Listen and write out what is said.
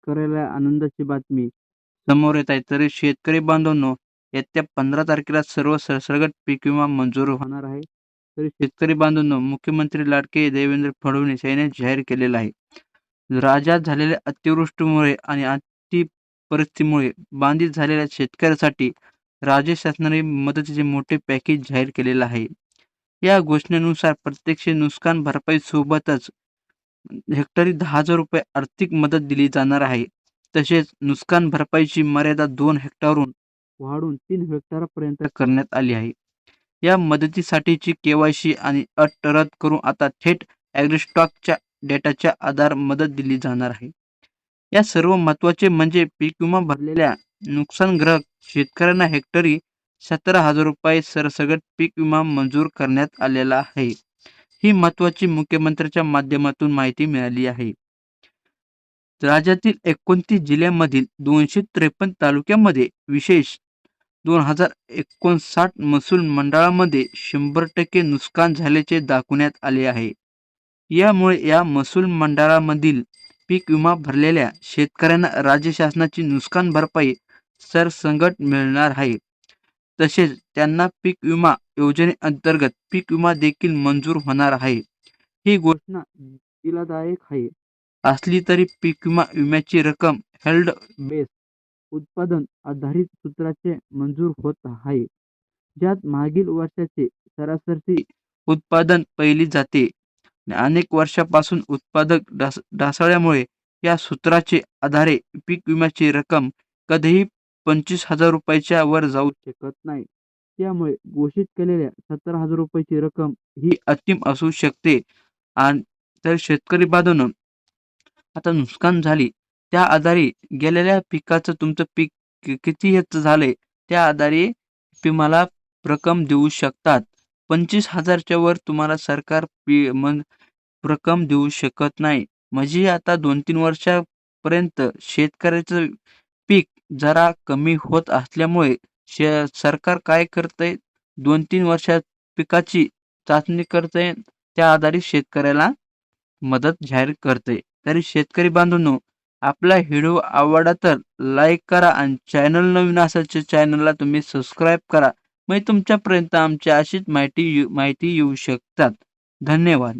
शेतकऱ्याला आनंदाची बातमी. समोर येत आहे तरी शेतकरी बांधवांनो येत्या पंधरा तारखेला सर्व सरसकट पीक विमा मंजूर होणार आहे. तरी शेतकरी बांधवांनो मुख्यमंत्री लाडके देवेंद्र फडणवीस यांनी जाहीर केलेला आहे. राज्यात झालेल्या अतिवृष्टीमुळे आणि अति परिस्थितीमुळे बाधित झालेल्या शेतकऱ्यासाठी राज्य शासनाने मदतीचे मोठे पॅकेज जाहीर केलेलं आहे. या घोषणेनुसार प्रत्यक्ष नुकसान भरपाई सोबतच हेक्टरी दहा हजार रुपये आर्थिक मदत दिली जाणार आहे. तसेच नुकसान भरपाईची मर्यादा दोन हेक्टरहून वाढून तीन हेक्टरपर्यंत करण्यात आली आहे. या मदतीसाठीची केवायसी आणि अट रद्द करून आता थेट ॲग्रिस्टॉकच्या डेटाच्या आधार मदत दिली जाणार आहे. या सर्व महत्त्वाचे म्हणजे पीक विमा भरलेल्या नुकसानग्रस्त शेतकऱ्यांना हेक्टरी सतरा हजार रुपये सरसगट पीक विमा मंजूर करण्यात आलेला आहे. ही महत्वाची मुख्यमंत्र्यांच्या माध्यमातून माहिती मिळाली आहे. राज्यातील एकोणतीस जिल्ह्यांमधील दोनशे त्रेपन्न तालुक्यामध्ये विशेष दोन हजार एकोणसाठ महसूल मंडळामध्ये शंभर टक्के नुकसान झाल्याचे दाखवण्यात आले आहे. यामुळे या महसूल मंडळामधील पीक विमा भरलेल्या शेतकऱ्यांना राज्य शासनाची नुकसान भरपाई सरसंगट मिळणार आहे. तसेच त्यांना पीक विमा योजनेअंतर्गत पीक विमा देखील मंजूर होणार आहे. ही घोषणा दिलादायक आहे. असली तरी पीक विमा विम्याची रक्कम हेल्ड बेस उत्पादन आधारित सूत्राचे मंजूर होत आहे. ज्यात मागील वर्षाचे सरासरी उत्पादन पहिली जाते अनेक वर्षापासून उत्पादक ढास ढासळल्यामुळे या सूत्राचे आधारे पीक विम्याची रक्कम कधीही पंचवीस हजार रुपयाच्या वर जाऊ शकत नाही. त्यामुळे घोषित केलेल्या सत्तर हजार रुपयाची रक्कम ही अंतिम असू शकते. आणि तर शेतकरी बांधवांनो आता नुकसान झाली. त्या आधारे गेलेल्या पिकाचं तुमचं पीक किती हेच झाले त्या आधारे तुम्हाला रक्कम देऊ शकतात. पंचवीस हजारच्या वर तुम्हाला सरकार पी रक्कम देऊ शकत नाही. म्हणजे आता दोन तीन वर्षापर्यंत शेतकऱ्याचं पीक जरा कमी होत असल्यामुळे सरकार काय करतंय? दोन तीन वर्षात पिकाची चाचणी करतंय. त्या आधारित शेतकऱ्याला मदत जाहीर करते तरी शेतकरी बांधवांनो आपला व्हिडिओ आवडला तर लाईक करा आणि चॅनल नवीन असेल चॅनलला तुम्ही सबस्क्राईब करा. म्हणजे तुमच्यापर्यंत आमची अशीच माहिती माहिती येऊ शकतात. धन्यवाद.